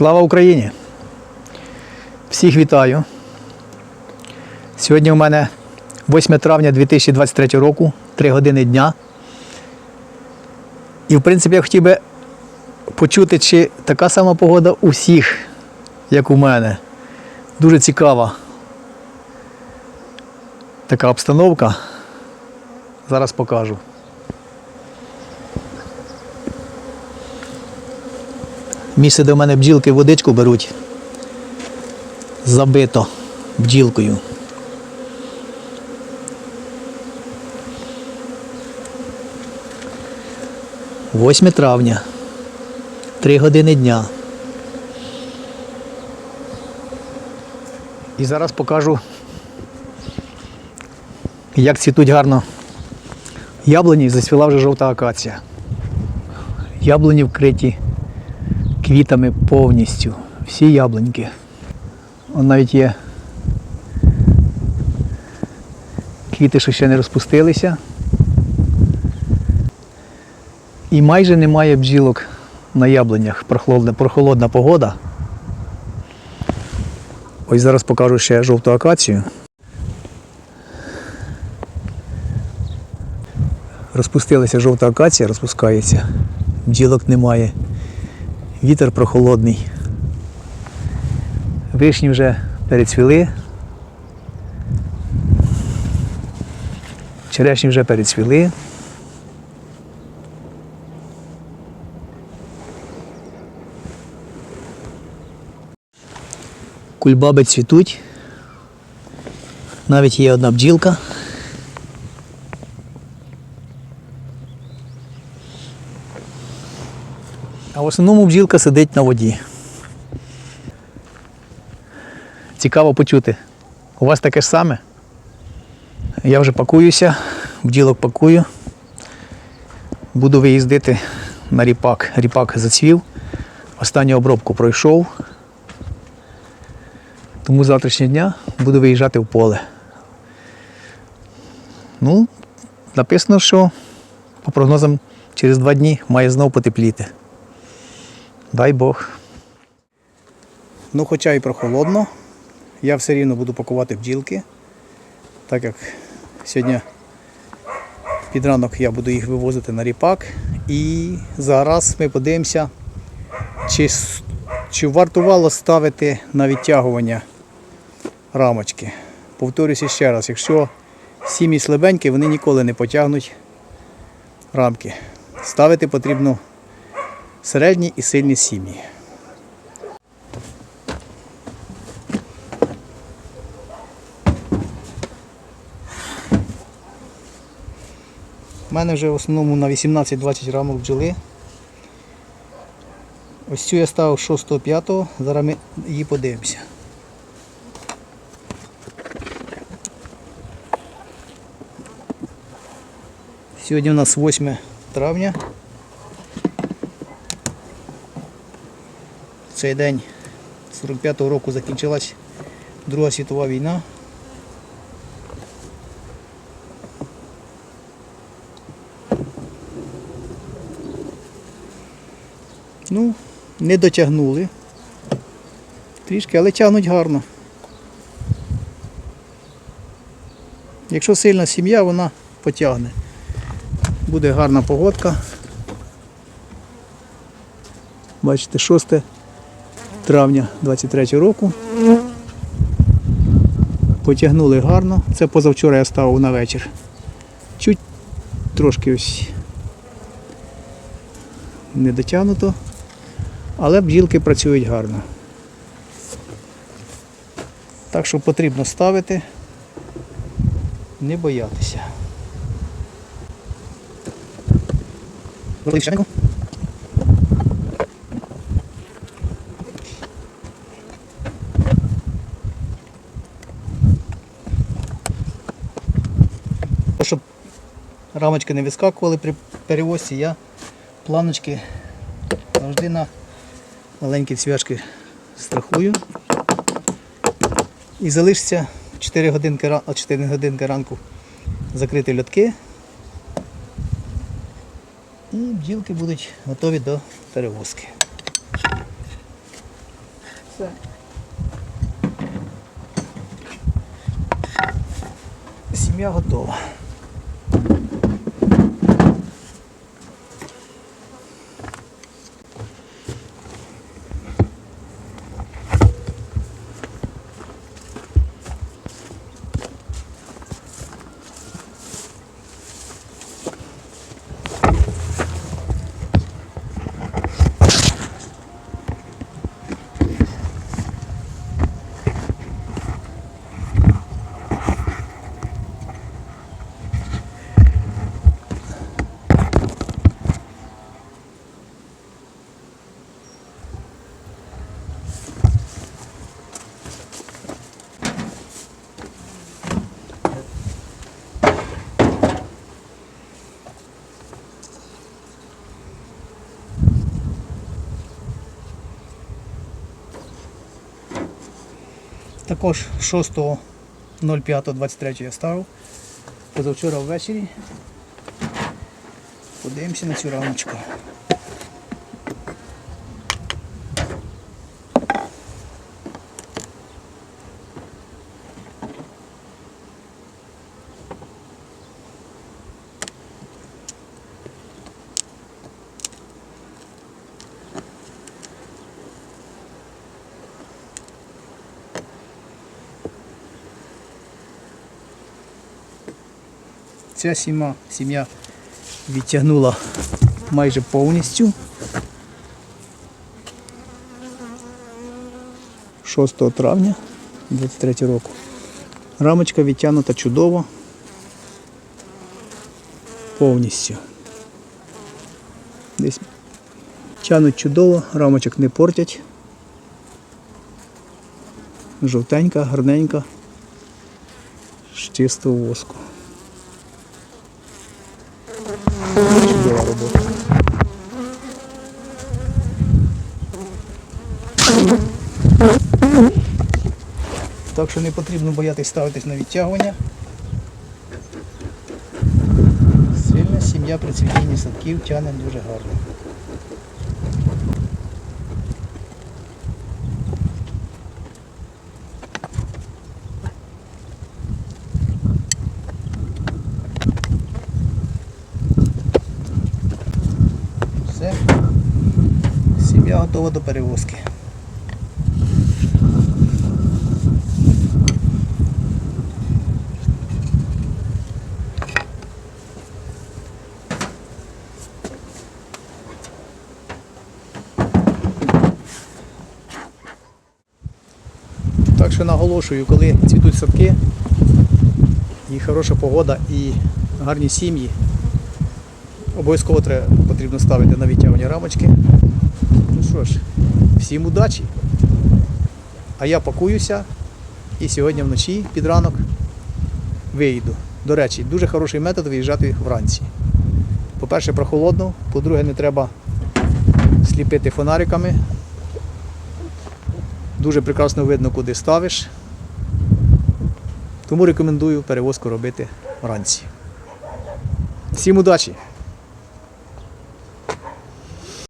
Слава Україні! Всіх вітаю! Сьогодні у мене 8 травня 2023 року, 3 години дня. І в принципі я хотів би почути, чи така сама погода у всіх, як у мене. Дуже цікава така обстановка. Зараз покажу. Місце, де в мене бджілки водичку беруть. Забито бджілкою. Восьме травня. Три години дня. І зараз покажу, як цвітуть гарно яблуні, засвіла вже жовта акація. Яблуні вкриті квітами повністю. Всі яблуньки. Он навіть є квіти, що ще не розпустилися. І майже немає бджілок на яблунях. Прохолодна, прохолодна погода. Ось зараз покажу ще жовту акацію. Розпустилася жовта акація, розпускається. Бджілок немає. Вітер прохолодний. Вишні вже перецвіли. Черешні вже перецвіли. Кульбаби цвітуть. Навіть є одна бджілка. А в основному бджілка сидить на воді. Цікаво почути. У вас таке ж саме? Я вже пакуюся, бджілок пакую. Буду виїздити на ріпак. Ріпак зацвів. Останню обробку пройшов. Тому завтрашнього дня буду виїжджати в поле. Ну, написано, що по прогнозам через два дні має знов потепліти. Дай Бог. Ну, хоча і прохолодно, я все рівно буду пакувати бджілки, так як сьогодні під ранок я буду їх вивозити на ріпак. І зараз ми подивимося, чи, чи вартувало ставити на відтягування рамочки. Повторюся ще раз, якщо сім'ї слабенькі, вони ніколи не потягнуть рамки. Ставити потрібно середні і сильні сім'ї. У мене вже в основному на 18-20 рамок бджоли. Ось цю я ставив 6-5, зараз ми її подивимося. Сьогодні у нас 8 травня. Цей день 45-го року закінчилась Друга світова війна. Ну, не дотягнули. Трішки, але тягнуть гарно. Якщо сильна сім'я, вона потягне. Буде гарна погодка. Бачите, 6 травня 23 року. Потягнули гарно. Це позавчора я ставив на вечір. Чуть трошки ось не дотягнуто, але бджілки працюють гарно. Так що потрібно ставити, не боятися. Великий Щоб рамочки не вискакували при перевозці, я планочки завжди на маленькі цвяшки страхую. І залишиться 4 годинки, 4 годинки ранку закрити льотки. І бджілки будуть готові до перевозки. Все. Сім'я готова. Також 6.05.23 я ставив. Позавчора ввечері. Подивимося на цю рамочку. Ця сім'я, сім'я відтягнула майже повністю. 6 травня 23 року. Рамочка відтягнута чудово. Повністю. Десь тянуть чудово, рамочок не портять. Жовтенька, гарненька, з чистого воску. Так що не потрібно боятись ставитись на відтягування. Сильна сім'я при цвітінні садків тягне дуже гарно. Все. Сім'я готова до перевозки. Так наголошую, коли цвітуть садки, і хороша погода, і гарні сім'ї, обов'язково треба, потрібно ставити на відтягування рамочки. Ну що ж, всім удачі! А я пакуюся і сьогодні вночі під ранок вийду. До речі, дуже хороший метод виїжджати вранці. По-перше, прохолодно, по-друге, не треба сліпити фонариками. Дуже прекрасно видно, куди ставиш. Тому рекомендую перевозку робити вранці. Всім удачі!